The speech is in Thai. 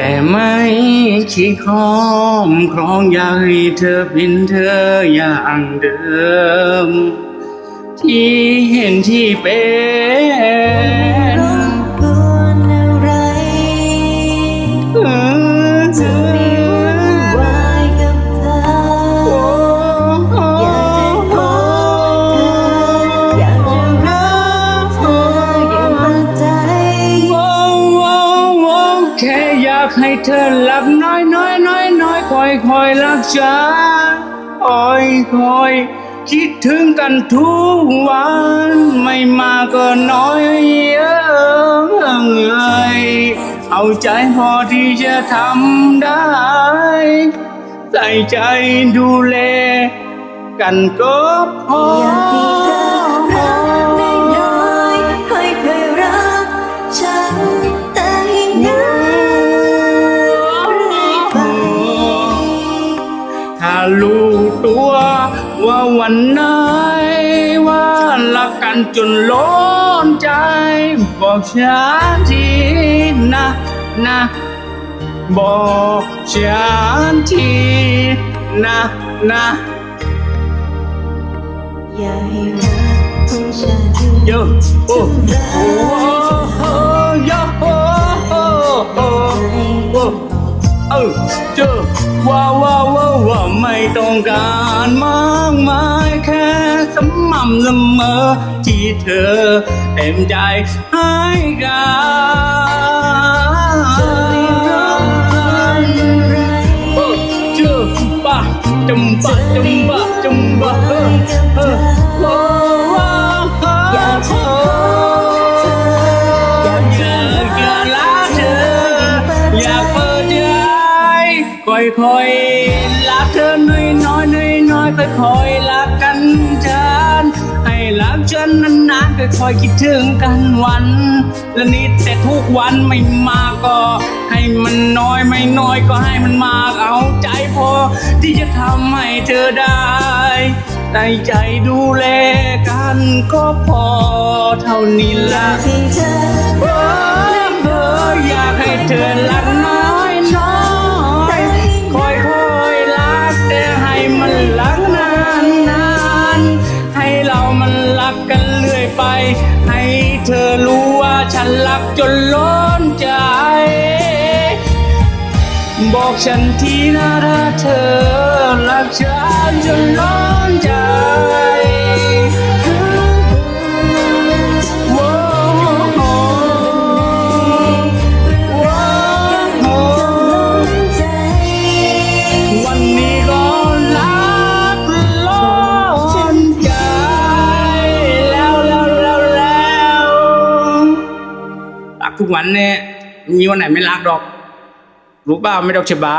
แต่ไม่ขี้คอมครองอยากให้เธอเป็นเธออย่างเดิม ที่เห็นที่เป็น อยากให้เธอหลับน้อยน้อยน้อยน้อยคอยคอยรักฉันคอยคอยคิดถึงกันทุกวันไม่มาก็น้อยเอ้ยเอาใจพอที่จะทำได้ ใส่ใจดูแลกันก็พอ รู้ตัว ว่าวันไหนว่ารักกันจนล้นใจ บอกฉันทีนะนะ บอกฉันทีนะนะ อย่าให้รักของฉันโยโเออเจอว่าวว่าวว่าไม่ต้องการมากมายแค่สม่ำเสมอที่เธอเต็มใจให้กันจะไม่ร้องไห้อะไรเออเจอปะจำปะจำปะจำปะเออเออ ค่อยค่อยๆรักเธอน้อยน้อยน้อยน้อยค่อยค่อยๆรักกันฉันให้รักฉันนานๆค่อยค่อยๆคิดถึงกันวันละนิดแต่ทุกวันไม่มากก็ ให้มันน้อยไม่น้อยก็ให้มันมากเอาใจพอ ที่จะทำให้เธอได้ใส่ใจดูแลกันก็พอเท่านี้ละ ฉันรักจนล้นใจ บอกฉันทีนะถ้าเธอรักฉันจนล้น ทุกวันเนี่ยมีวันไหนไม่รักดอก รู้เปล่าไม่ดอกเชบา